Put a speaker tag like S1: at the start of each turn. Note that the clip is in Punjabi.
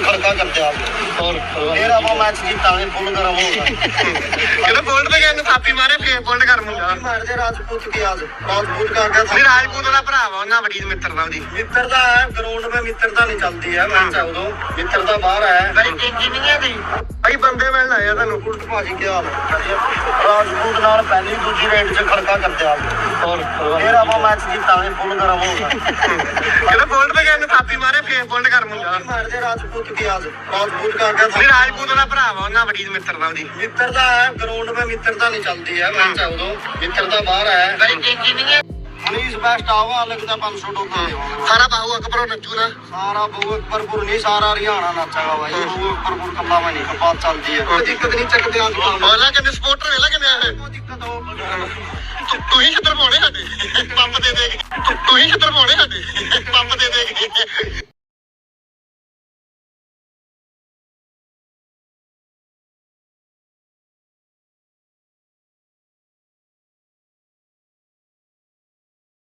S1: ਖੜਕਾ ਕਰਦੇ ਆ ਔਰ ਫਿਰ ਆਪਾਂ ਮੈਚ ਜਿੱਤਾਂਗੇ ਫੁੱਲ
S2: ਗਿਆ ਨੂੰ ਥਾਪੀ ਮਾਰੇ ਫੇਰ ਬੋਲਟ ਕਰ ਮੁੰਡਾ
S1: ਮਾਰਦੇ ਰਾਜਪੂਤ ਕੀ ਆਜ ਰਾਜਪੂਤ ਕਾ ਕੇ
S2: ਵੀ ਰਾਜਪੂਤ ਦਾ ਭਰਾ ਵਾ ਉਹਨਾਂ ਬੜੀ ਮਿੱਤਰਤਾ ਉਹਦੀ।
S1: ਮਿੱਤਰਤਾ ਹੈ ਗਰਾਊਂਡ 'ਤੇ ਮਿੱਤਰਤਾ ਨਹੀਂ ਚੱਲਦੀ ਹੈ ਮੈਚ ਹੈ। ਉਦੋਂ ਮਿੱਤਰਤਾ ਬਾਹਰ ਹੈ।
S2: ਬੜੀ ਟਿੰਗੀ ਨਹੀਂ ਹੈ ਦੀ ਭਾਈ ਬੰਦੇ ਮਿਲਣ ਆਇਆ ਤੁਹਾਨੂੰ
S1: ਉਲਟ ਭਾਜੀ ਕੀ ਹਾਲ ਰਾਜਪੂਤ ਨਾਲ ਪਹਿਲੀ ਦੂਜੀ ਰੇਡ 'ਚ ਖੜਕਾ ਕਰਦੇ ਆ। ਔਰ ਫਿਰ ਆਪਾਂ ਮੈਚ ਜਿੱਤਾਂਗੇ ਫੁੱਲ ਗਰਮ ਹੋਗਾ
S2: ਕਹਿੰਦਾ ਬੋਲਟ ਤੇ ਗਿਆ ਥਾਪੀ ਮਾਰੇ ਫੇਰ ਬੋਲਟ ਕਰ ਮੁੰਡਾ
S1: ਮਾਰਦੇ ਰਾਜਪੂਤ ਕੀ ਆਜ ਰਾਜਪੂਤ ਕਾ ਕੇ
S2: ਵੀ ਰਾਜਪੂਤ ਦਾ ਭਰਾ ਵਾ ਉਹਨਾਂ ਬੜੀ ਮਿੱਤਰਤਾ ਉਹਦੀ।
S1: ਮਿੱਤਰਤਾ ਹੈ ਗਰਾਊਂਡ 'ਤੇ ਮਿੱਤਰਤਾ ਨਹੀਂ ਚੱਲਦੀ ਹੈ ਮੈਚ ਹੈ ਉਦੋਂ ਮਿੱਤਰਤਾ ਬਾਹਰ ਹੈ।
S2: ਬੜੀ ਟਿੰਗੀ ਨਹੀਂ ਹੈ।
S1: ਮਨੀਸ਼ ਬੈਸਟ ਆਵਾ ਅਲੱਗ ਦਾ 500 ਟੋਕਾ
S2: ਸਾਰਾ ਬਾਹੂ ਅਕਬਰੋਂ ਨੱਚੂ ਨਾ।
S1: ਸਾਰਾ ਬਹੁ ਅਕਬਰਪੁਰ ਨਹੀਂ ਸਾਰਾ ਹਰਿਆਣਾ ਨਾਚਾਗਾ ਭਾਈ ਬਹੁ ਅਕਬਰਪੁਰ ਕੱਲਾ ਮੈਂ ਨਹੀਂ ਕਪਾਤ ਚੱਲਦੀ ਹੈ ਕੋਈ ਦਿੱਕਤ ਨਹੀਂ ਚੱਕਦੇ ਆਂ
S2: ਬੋਲਾ ਕਿੰਨੇ ਸਪੋਰਟਰ ਵੇਲਾ ਕਿੰਨੇ ਆਏ
S1: ਕੋਈ ਦਿੱਕਤ ਹੋ
S2: ਤੂੰ- ਤੂੰ ਹੀ ਛਿੱਤਰ ਪਾਉਣੇ ਸਾਡੇ। ਪੰਪ ਦੇ ਦੇ। ਕੇ। ਤੂੰ- ਤੂੰ ਹੀ